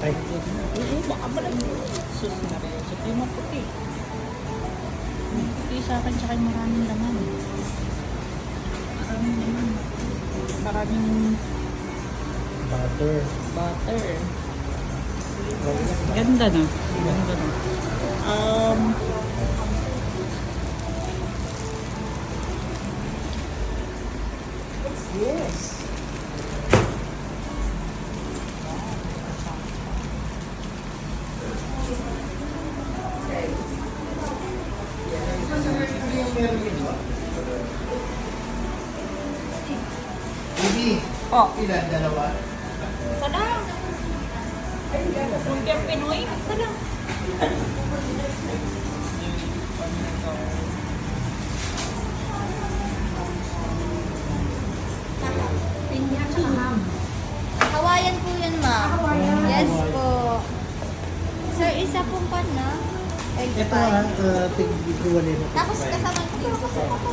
Ay, baka malang sus na rin. So, di mo puti. Puti sa akin, tsaka maraming laman. Maraming laman. Maraming butter. butter. Ganda na. Um, Yes. Bibi, oh, ilan? Dalawa? sana. Lumpia Pinoy, sana. Pinya tsaka ham. Hawaiian po yun, ma'am. Yes po. Sir, isa pong pan na. Ito ah, uh, tig-iwalay na. Tapos kasama. Kasama.